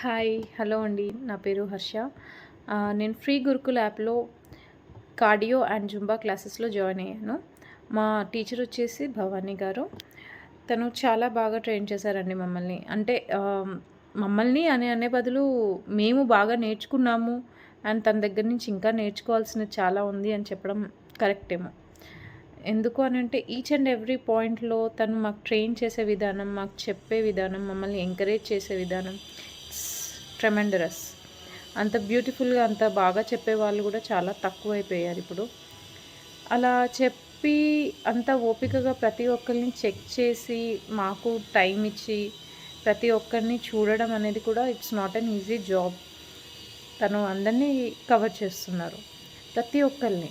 Hi hello అండి. నా పేరు హర్ష. నేను ఫ్రీ గురుకుల్ యాప్లో కార్డియో అండ్ జుంబా క్లాసెస్లో జాయిన్ అయ్యాను. మా టీచర్ వచ్చేసి భవానీ గారు. తను చాలా బాగా ట్రైన్ చేశారండి మమ్మల్ని. అంటే మమ్మల్ని అనే అనే బదులు మేము బాగా నేర్చుకున్నాము అండ్ తన దగ్గర నుంచి ఇంకా నేర్చుకోవాల్సినది చాలా ఉంది అని చెప్పడం కరెక్ట్ ఏమో. ఎందుకు అని అంటే ఈచ్ అండ్ ఎవ్రీ పాయింట్లో తను మాకు ట్రైన్ చేసే విధానం మాకు చెప్పే విధానం మమ్మల్ని ఎంకరేజ్ చేసే విధానం ట్రెమెండరస్ అంత బ్యూటిఫుల్గా అంత బాగా చెప్పే వాళ్ళు కూడా చాలా తక్కువ అయిపోయారు ఇప్పుడు. అలా చెప్పి అంత ఓపికగా ప్రతి ఒక్కరిని చెక్ చేసి మాకు టైం ఇచ్చి ప్రతి ఒక్కరిని చూడడం అనేది కూడా it's not an easy job తను అందరినీ కవర్ చేస్తున్నారు. ప్రతి ఒక్కరిని.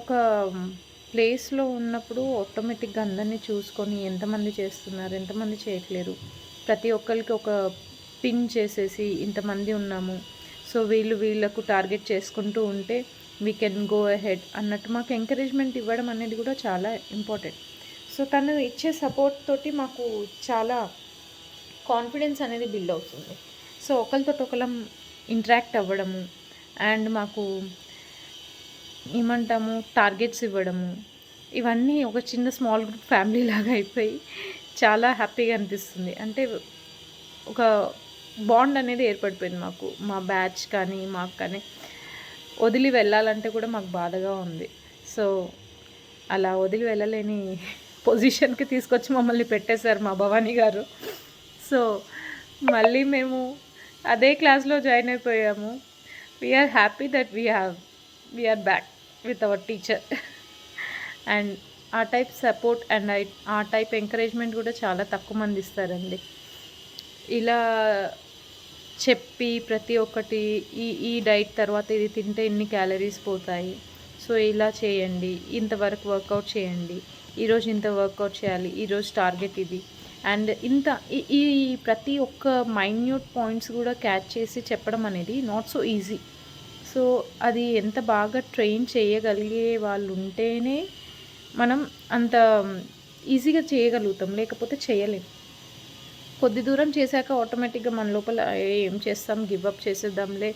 ఒక ప్లేస్లో ఉన్నప్పుడు ఆటోమేటిక్గా అందరినీ చూసుకొని ఎంతమంది చేస్తున్నారు ఎంతమంది చేయట్లేరు. ప్రతి ఒక్కరికి ఒక పిన్ చేసేసి ఇంతమంది ఉన్నాము. సో వీళ్ళు వీళ్ళకు టార్గెట్ చేసుకుంటూ ఉంటే వీ కెన్ గో అహెడ్ అన్నట్టు మాకు ఎంకరేజ్మెంట్ ఇవ్వడం అనేది కూడా చాలా ఇంపార్టెంట్ సో తను ఇచ్చే సపోర్ట్ తోటి మాకు చాలా కాన్ఫిడెన్స్ అనేది బిల్డ్ అవుతుంది. సో ఒకరితో ఒకరం ఇంటరాక్ట్ అవ్వడము అండ్ మాకు ఏమంటాము టార్గెట్స్ ఇవ్వడము. ఇవన్నీ ఒక చిన్న స్మాల్ గ్రూప్ ఫ్యామిలీ లాగా అయిపోయి చాలా హ్యాపీగా అనిపిస్తుంది. అంటే ఒక బాండ్ అనేది ఏర్పడిపోయింది మాకు. మా బ్యాచ్ కానీ మాకు కానీ. వదిలి వెళ్ళాలంటే కూడా మాకు బాధగా ఉంది. సో అలా వదిలి వెళ్ళలేని పొజిషన్కి తీసుకొచ్చి మమ్మల్ని పెట్టేశారు మా భవానీ గారు. సో మళ్ళీ మేము అదే క్లాస్లో జాయిన్ అయిపోయాము. We're happy that we have we're back with our teacher and ఆ టైప్ సపోర్ట్ అండ్ ఆ టైప్ ఎంకరేజ్మెంట్ కూడా చాలా తక్కువ మంది ఇస్తారండి. ఇలా చెప్పి ప్రతి ఒక్కటి ఈ ఈ డైట్ తర్వాత ఇది తింటే ఇన్ని క్యాలరీస్ పోతాయి. సో ఇలా చేయండి. ఇంతవరకు వర్కౌట్ చేయండి. ఈరోజు ఇంత వర్కౌట్ చేయాలి. ఈరోజు టార్గెట్ ఇది. అండ్ ఇంత ఈ- ఈ ప్రతి ఒక్క మైన్యూట్ పాయింట్స్ కూడా క్యాచ్ చేసి చెప్పడం అనేది నాట్ సో ఈజీ సో అది ఎంత బాగా ట్రైన్ చేయగలిగే వాళ్ళు ఉంటేనే మనం అంత ఈజీగా చేయగలుగుతాం లేకపోతే చేయలేం. కొద్ది దూరం చేశాక ఆటోమేటిక్గా మన లోపల ఏం చేస్తాం గివ్ అప్ చేసేద్దాంలే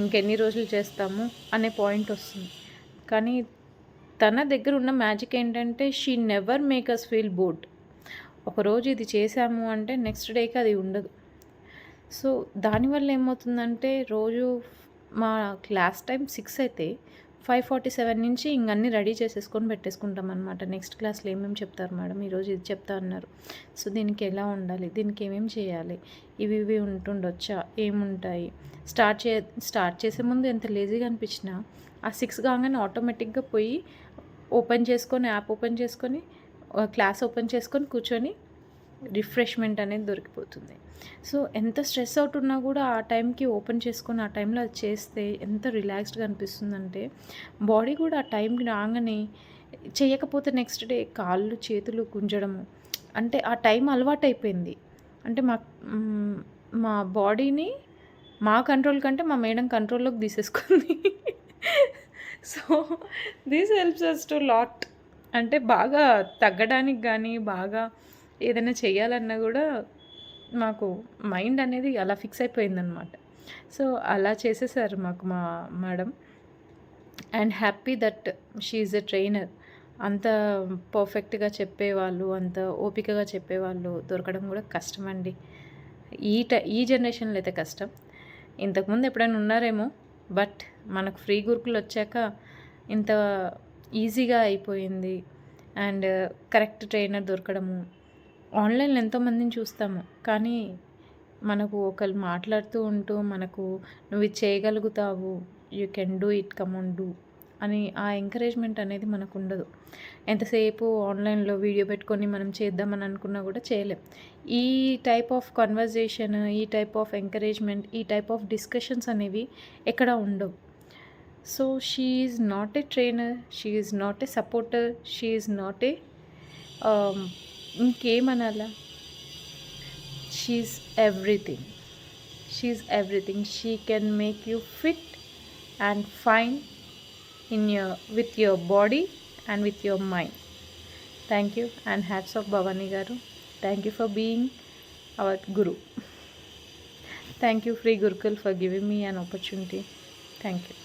ఇంకెన్ని రోజులు చేస్తాము అనే పాయింట్ వస్తుంది. కానీ తన దగ్గర ఉన్న మ్యాజిక్ ఏంటంటే she never make us feel bored ఒకరోజు ఇది చేశాము అంటే నెక్స్ట్ డేకి అది ఉండదు. సో దానివల్ల ఏమవుతుందంటే రోజు మా క్లాస్ టైం సిక్స్ అయితే ఫైవ్ ఫార్టీ సెవెన్ నుంచి ఇంకన్నీ రెడీ చేసేసుకొని పెట్టేసుకుంటాం అనమాట నెక్స్ట్ క్లాస్లో ఏమేమి చెప్తారు మేడం? ఈరోజు ఇది చెప్తా అన్నారు. సో దీనికి ఎలా ఉండాలి? దీనికి ఏమేమి చేయాలి? ఇవి ఇవి ఉంటుండొచ్చా? ఏముంటాయి? స్టార్ట్ చే స్టార్ట్ చేసే ముందు ఎంత లేజీగా అనిపించినా ఆ సిక్స్ కాగానే ఆటోమేటిక్గా పోయి ఓపెన్ చేసుకొని యాప్ ఓపెన్ చేసుకొని క్లాస్ ఓపెన్ చేసుకొని కూర్చొని రిఫ్రెష్మెంట్ అనేది దొరికిపోతుంది. సో ఎంత స్ట్రెస్ అవుట్ ఉన్నా కూడా ఆ టైంకి ఓపెన్ చేసుకొని ఆ టైంలో అది చేస్తే ఎంత రిలాక్స్డ్గా అనిపిస్తుందంటే బాడీ కూడా ఆ టైంకి రాగానే చేయకపోతే నెక్స్ట్ డే కాళ్ళు చేతులు గుంజడము. అంటే ఆ టైం అలవాటు అయిపోయింది అంటే మా మా బాడీని మా కంట్రోల్ కంటే మా మేడం కంట్రోల్లోకి తీసేసుకుంది. So this helps us to lot. అంటే బాగా తగ్గడానికి కానీ బాగా ఏదైనా చేయాలన్నా కూడా మాకు మైండ్ అనేది అలా ఫిక్స్ అయిపోయిందనమాట సో అలా చేసేసారు మాకు మా madam. And happy that she's a trainer. అంత పర్ఫెక్ట్గా చెప్పేవాళ్ళు అంత ఓపికగా చెప్పేవాళ్ళు దొరకడం కూడా కష్టం అండి ఈ ట ఈ జనరేషన్లో అయితే కష్టం. ఇంతకుముందు ఎప్పుడైనా ఉన్నారేమో బట్ మనకు ఫ్రీ గురుకులు వచ్చాక ఇంత ఈజీగా అయిపోయింది. అండ్ కరెక్ట్ ట్రైనర్ దొరకడము ఆన్లైన్లో ఎంతోమందిని చూస్తాము. కానీ మనకు ఒకరు మాట్లాడుతూ ఉంటూ మనకు నువ్వు ఇది చేయగలుగుతావు you can do it come on do అని ఆ ఎంకరేజ్మెంట్ అనేది మనకు ఉండదు. ఎంతసేపు ఆన్లైన్లో వీడియో పెట్టుకొని మనం చేద్దామని అనుకున్నా కూడా చేయలేం. ఈ టైప్ ఆఫ్ కన్వర్జేషన్ ఈ టైప్ ఆఫ్ ఎంకరేజ్మెంట్ ఈ టైప్ ఆఫ్ డిస్కషన్స్ అనేవి ఎక్కడ ఉండవు. So she is not a trainer she is not a supporter she is not a के म्हणाला she is everything she is everything she can make you fit in your with your body and with your mind. Thank you and hats off bhagavanigaru thank you for being our guru. Thank you free gurukul for giving me an opportunity. Thank you.